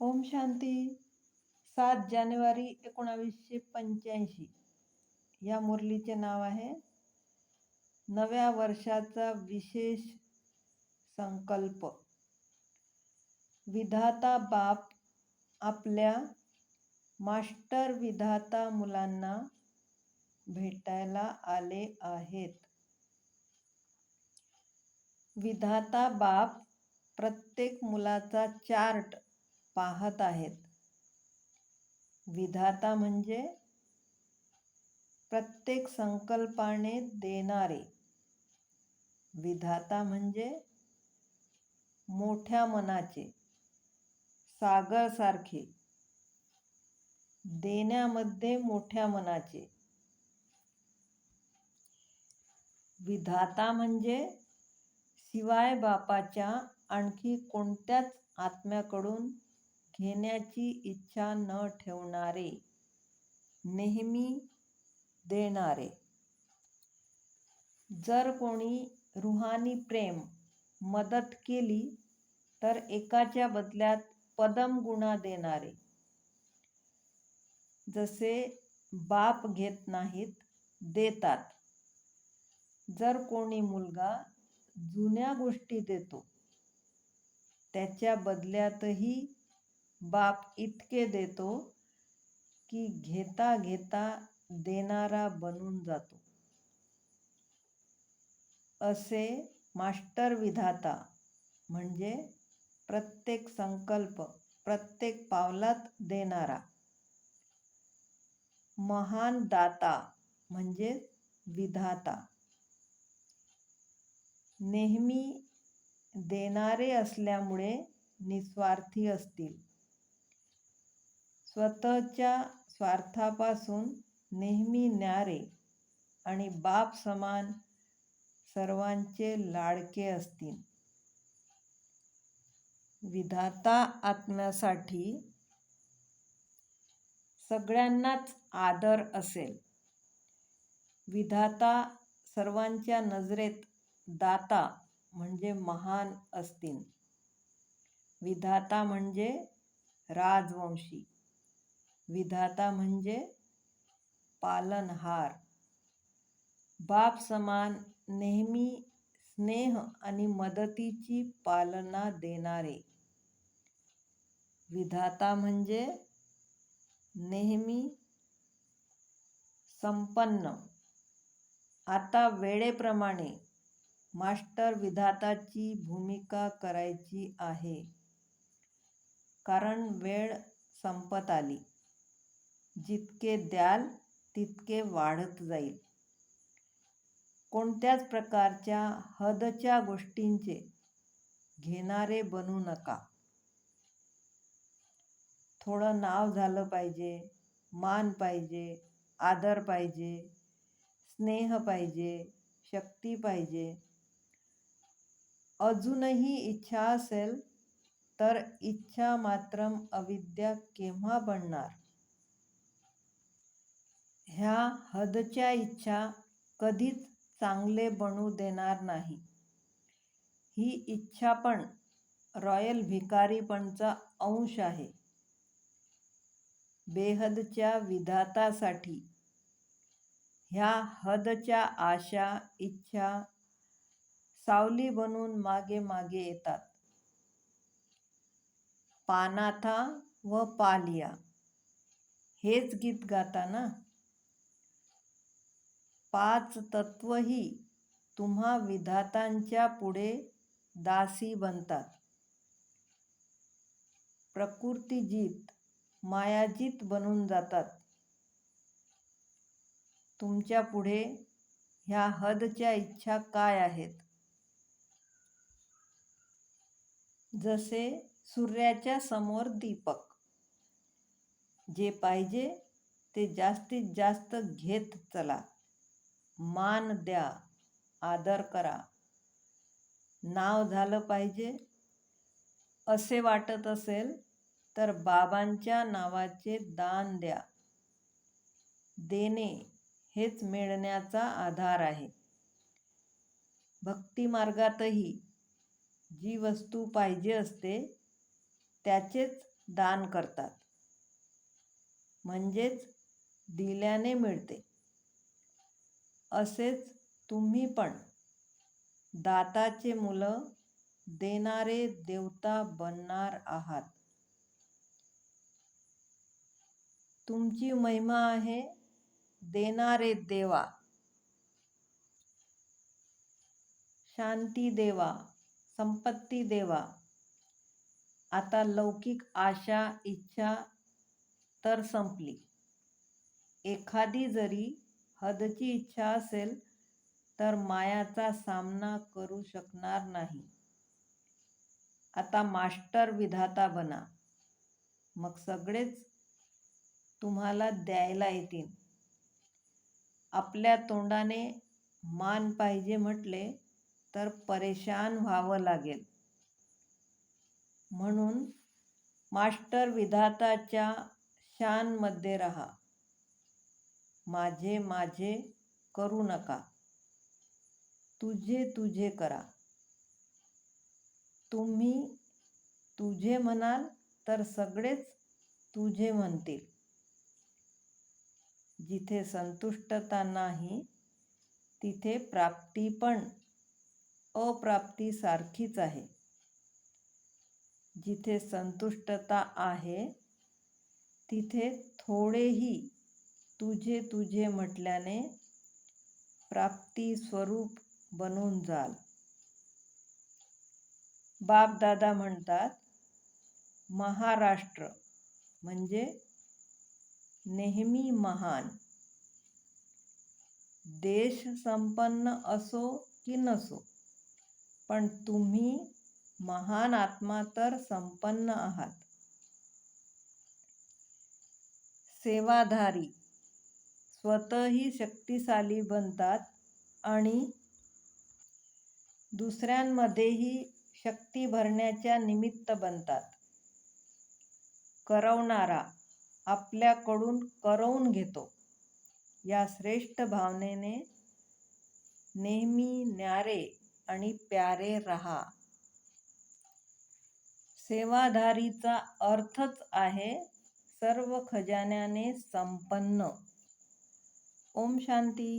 ओम शांती. सात जानेवारी एकोणावीसशे पंच्याऐंशी. या मुरलीचे नाव आहे. नव्या वर्षाचा विशेष संकल्प. विधाता बाप आपल्या मास्टर विधाता मुलांना भेटायला आले आहेत. विधाता बाप प्रत्येक मुलाचा चार्ट पाहत आहेत. विधाता म्हणजे प्रत्येक संकल्पाने देणारे. विधाता म्हणजे मोठ्या मनाचे सागर सारखे देण्यामध्ये मोठ्या मनाचे. विधाता म्हणजे शिवाय बापाच्या आणखी कोणत्याच आत्म्याकडून घेण्याची इच्छा न ठेवणारे नेहमी देणारे. जर कोणी रुहानी प्रेम मदत केली तर एकाच्या बदल्यात पदम गुणा देणारे. जसे बाप घेत नाहीत देतात. जर कोणी मुलगा जुन्या गोष्टी देतो त्याच्या बदल्यातही बाप इतके देतो की घेता घेता देणारा बनून जातो. असे मास्टर विधाता म्हणजे प्रत्येक संकल्प प्रत्येक पावलात देणारा. महान दाता म्हणजे विधाता. नेहमी देणारे असल्यामुळे निस्वार्थी असतील. स्वतःच्या स्वार्थापासून नेहमी न्यारे आणि बाप समान सर्वांचे लाडके असतील. विधाता आत्म्यासाठी सगळ्यांनाच आदर असेल. विधाता सर्वांच्या नजरेत दाता म्हणजे महान असतील. विधाता म्हणजे राजवंशी. विधाता म्हणजे पालनहार. बाप समान नेहमी स्नेह आणि मदतीची पालना देणारे. विधाता म्हणजे नेहमी संपन्न. आता वेळेप्रमाणे मास्टर विधाताची भूमिका करायची आहे. कारण वेळ संपत आली. जितके द्याल तितके वाढत जाईल. कोणत्याच प्रकारच्या हदच्या गोष्टींचे घेणारे बनू नका. थोडं नाव झालं पाहिजे मान पाहिजे आदर पाहिजे स्नेह पाहिजे शक्ती पाहिजे. अजूनही इच्छा असेल तर इच्छा मात्र अविद्या केव्हा बनणार? ह्या हदच्या इच्छा कधीच चांगले बनू देणार नाही. ही इच्छा पण रॉयल भिकारीपणचा अंश आहे. बेहदच्या विधातासाठी ह्या हदच्या आशा इच्छा सावली बनून मागे मागे येतात. पानाथा व पालिया. हेच गीत गाताना पाच तत्वही तुम्हा विधातांच्या पुढे दासी बनतात. प्रकृतीजीत मायाजीत बनून जातात. तुमच्यापुढे ह्या हदच्या इच्छा काय आहेत? जसे सूर्याच्या समोर दीपक. जे पाहिजे ते जास्तीत जास्त घेत चला. मान द्या आदर करा. नाव झालं पाहिजे. असे वाटत असेल तर बाबांच्या नावाचे दान द्या. देणे हेच मिळण्याचा आधार आहे. भक्ती मार्गातही जी वस्तू पाहिजे असते त्याचेच दान करतात. म्हणजेच दिल्याने मिळते. असेच तुम्ही पण दाताचे मुलं देणारे देवता बनणार आहात. तुमची महिमा आहे देणारे देवा. शांती देवा संपत्ती देवा. आता लौकिक आशा इच्छा तर संपली. एखादी जरी हदची इच्छा असेल तर मायाचा सामना करू शकणार नाही. आता मास्टर विधाता बना. मग सगळेच तुम्हाला द्यायला येतील. आपल्या तोंडाने मान पाहिजे म्हटले तर परेशान व्हावं लागेल. म्हणून मास्टर विधाताच्या शानमध्ये रहा. माझे माझे करू नका. तुझे तुझे करा. तुम्ही तुझे म्हणाल तर सगळेच तुझे म्हणतील. जिथे संतुष्टता नाही तिथे प्राप्ती पण अप्राप्तीसारखीच आहे. जिथे संतुष्टता आहे तिथे थोडेही तुझे तुझे म्हटल्याने प्राप्ती स्वरूप बनून जाल. बापदादा म्हणतात महाराष्ट्र म्हणजे नेहमी महान. देश संपन्न असो की नसो पण तुम्ही महान आत्मा तर संपन्न आहात. सेवाधारी स्वतःही शक्तिशाली बनतात आणि दुसऱ्यांमध्येही शक्ती भरण्याच्या निमित्त बनतात. करवणारा आपल्याकडून करवून घेतो. या श्रेष्ठ भावनेने नेहमी न्यारे आणि प्यारे रहा. सेवाधारीचा अर्थच आहे सर्व खजान्याने संपन्न. ओम शांती.